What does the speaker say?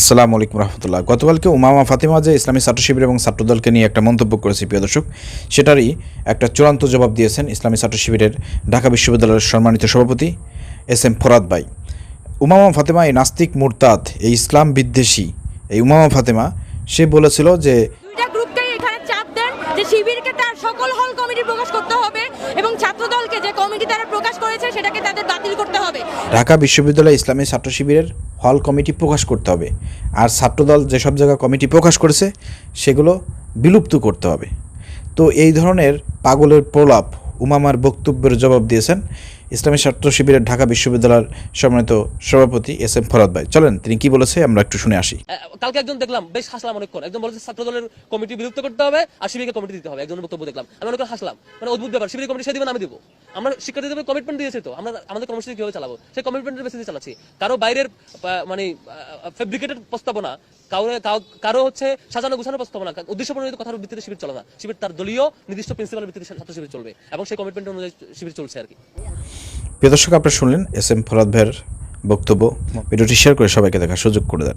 আসসালামু আলাইকুম রহমতুল্লাহ। গতকালকে উমামা ফাতিমা যে ইসলামী ছাত্র শিবির এবং ছাত্রদলকে নিয়ে একটা মন্তব্য করেছে প্রিয় দর্শক সেটারই একটা চূড়ান্ত জবাব দিয়েছেন ইসলামী ছাত্র শিবিরের ঢাকা বিশ্ববিদ্যালয়ের সম্মানিত সভাপতি এস এম ফরাদ ভাই। উমামা ফাতেমা এই নাস্তিক মুরতাদ এই ইসলাম বিদ্বেষী এই উমামা ফাতেমা সে বলেছিল যে দুইটা গ্রুপকেই এখানে চাপ দেন যে শিবিরকে তার সকল হল কমিটি প্রকাশ করতে হবে এবং ছাত্রদলকে যে কমিটি তারা প্রকাশ করেছে সেটাকে তাদের বাতিল করতে হবে। ঢাকা বিশ্ববিদ্যালয় ইসলামী ছাত্র শিবিরের হল কমিটি প্রকাশ করতে হবে। আর ছাত্রদল যেসব জায়গা কমিটি প্রকাশ করেছে, সেগুলো বিলুপ্ত করতে হবে। তো এই ধরনের পাগলের প্রলাপ উমামার বক্তব্যের জবাব দিয়েছেন ইসলামী ছাত্র শিবিরের ঢাকা বিশ্ববিদ্যালয়ের সম্মানিত সভাপতি এস এম ফরাদ ভাই। চলেন, তিনি কি বলেছে আমরা একটু শুনে আসি। কালকে একজন দেখলাম, বেশ হাসলাম অনেকক্ষণ। একজন বলেছে ছাত্র দলের কমিটি বিলুপ্ত করতে হবে আর শিবিরকে কমিটি দিতে হবে। একজনের বক্তব্য দেখলাম। আমি অনেকক্ষণ হাসলাম। মানে অদ্ভুত ব্যাপার শিবির কমিটি সে দিবেন আমি দিব। আমরা শিক্ষার্থীদের কমিটমেন্ট দিয়েছি তো। আমরা আমাদের কর্মসূচি কীভাবে চালাবো? সেই কমিটমেন্টের বেসিসে চালাচ্ছি। কারও বাইরের মানে ফেব্রিকেটেড প্রস্তাবনা কারও কারও হচ্ছে সাজানো গোছানো প্রস্তাবনা উদ্দেশ্য প্রণোদিত কথার ভিত্তিতে শিবির চলে না। শিবির তার দলীয় নির্দিষ্ট প্রিন্সিপালের ভিত্তিতে ছাত্র শিবির চলবে এবং সেই কমিটমেন্ট অনুযায়ী শিবির চলছে আর কি। প্রিয় দর্শক, আপনারা শুনলেন এস এম ফরাদ ভাইয়ের বক্তব্য। ভিডিওটি শেয়ার করে সবাইকে দেখার সুযোগ করে দেন।